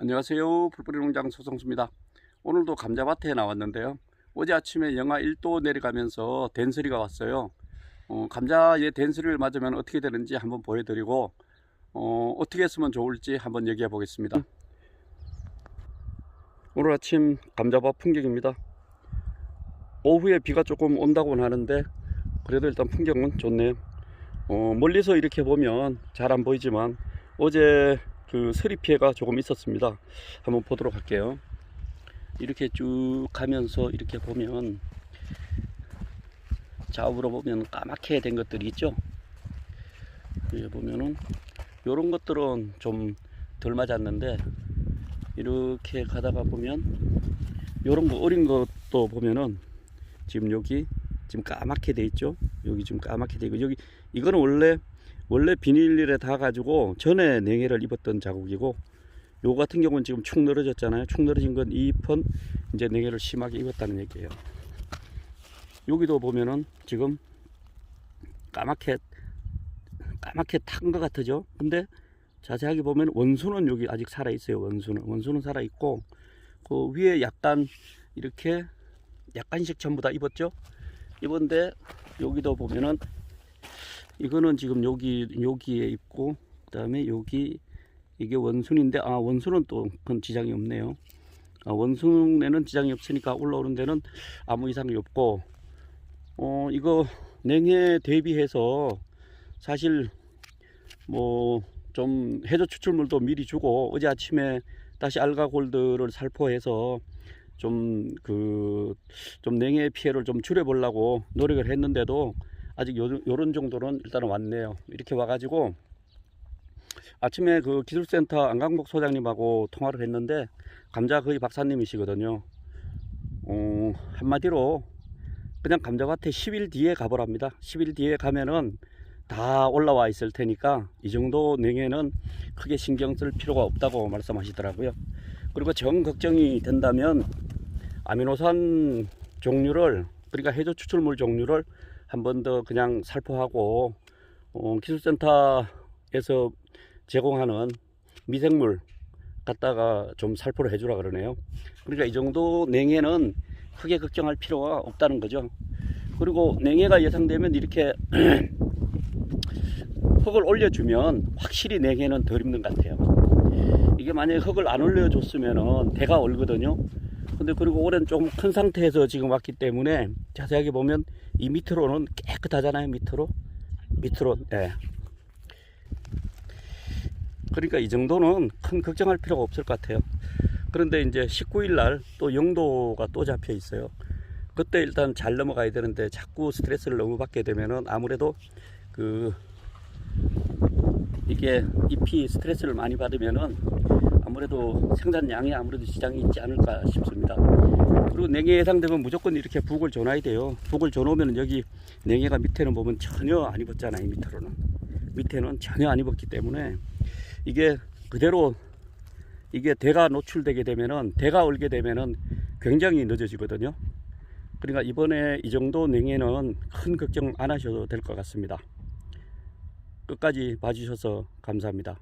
안녕하세요. 풀뿌리 농장 소성수입니다. 오늘도 감자밭에 나왔는데요. 어제 아침에 영하 1도 내려가면서 된소리가 왔어요. 어, 감자에 된소리를 맞으면 어떻게 되는지 한번 보여드리고 어, 어떻게 했으면 좋을지 한번 얘기해 보겠습니다. 오늘 아침 감자밭 풍경입니다. 오후에 비가 조금 온다고는 하는데 그래도 일단 풍경은 좋네요. 어, 멀리서 이렇게 보면 잘 안 보이지만 어제 그 서리 피해가 조금 있었습니다. 한번 보도록 할게요. 이렇게 쭉 가면서 이렇게 보면 좌우로 보면 까맣게 된 것들이 있죠. 여기 보면은 이런 것들은 좀 덜 맞았는데 이렇게 가다가 보면 이런 거 어린 것도 보면은 지금 여기 지금 까맣게 돼 있죠. 여기 지금 까맣게 돼 있고 여기 이거는 원래 원래 비닐에 다 가지고 전에 냉해를 입었던 자국이고 요 같은 경우는 지금 축 늘어졌잖아요. 축 늘어진 건이 잎은 이제 냉해를 심하게 입었다는 얘기예요. 여기도 보면은 지금 까맣게 까맣게 탄 것 같으죠. 근데 자세하게 보면 원수는 여기 아직 살아 있어요. 원수는 원수는 살아 있고 그 위에 약간 이렇게 약간씩 전부 다 입었죠. 입은데 여기도 보면은 이거는 지금 여기 여기에 있고 그다음에 여기 이게 원순인데 아 원순은 또 그건 지장이 없네요. 아, 원순에는 지장이 없으니까 올라오는 데는 아무 이상이 없고 어 이거 냉해 대비해서 사실 뭐 좀 해저 추출물도 미리 주고 어제 아침에 다시 알가 골드를 살포해서 좀 그좀 냉해 피해를 좀 줄여보려고 노력을 했는데도 아직 요, 요런 정도는 일단 왔네요. 이렇게 와가지고 아침에 그 기술센터 안강복 소장님하고 통화를 했는데 감자 거의 박사님이시거든요. 어, 한마디로 그냥 감자밭에 10일 뒤에 가보랍니다. 10일 뒤에 가면은 다 올라와 있을 테니까 이 정도 냉해는 크게 신경 쓸 필요가 없다고 말씀하시더라고요. 그리고 정 걱정이 된다면 아미노산 종류를 그러니까 해조 추출물 종류를 한 번 더 그냥 살포하고 어, 기술센터에서 제공하는 미생물 갖다가 좀 살포를 해주라 그러네요. 그러니까 이 정도 냉해는 크게 걱정할 필요가 없다는 거죠. 그리고 냉해가 예상되면 이렇게 흙을 올려주면 확실히 냉해는 덜 힘든 것 같아요. 이게 만약에 흙을 안 올려줬으면은 대가 얼거든요. 근데 그리고 올해는 좀큰 상태에서 지금 왔기 때문에 자세하게 보면 이 밑으로는 깨끗하잖아요. 밑으로. 밑으로. 예. 그러니까 이 정도는 큰 걱정할 필요가 없을 것 같아요. 그런데 이제 19일 날 또 영도가 또 잡혀 있어요. 그때 일단 잘 넘어가야 되는데 자꾸 스트레스를 너무 받게 되면은 아무래도 그 이게 잎이 스트레스를 많이 받으면은 아무래도 생산량에 아무래도 지장이 있지 않을까 싶습니다. 그리고 냉해 예상되면 무조건 이렇게 북을 줘놔야 돼요. 북을 줘놓으면 여기 냉해가 밑에는 보면 전혀 안 입었잖아요. 밑으로는 밑에는 전혀 안 입었기 때문에 이게 그대로 이게 대가 노출되게 되면은 대가 얼게 되면은 굉장히 늦어지거든요. 그러니까 이번에 이 정도 냉해는 큰 걱정 안 하셔도 될 것 같습니다. 끝까지 봐주셔서 감사합니다.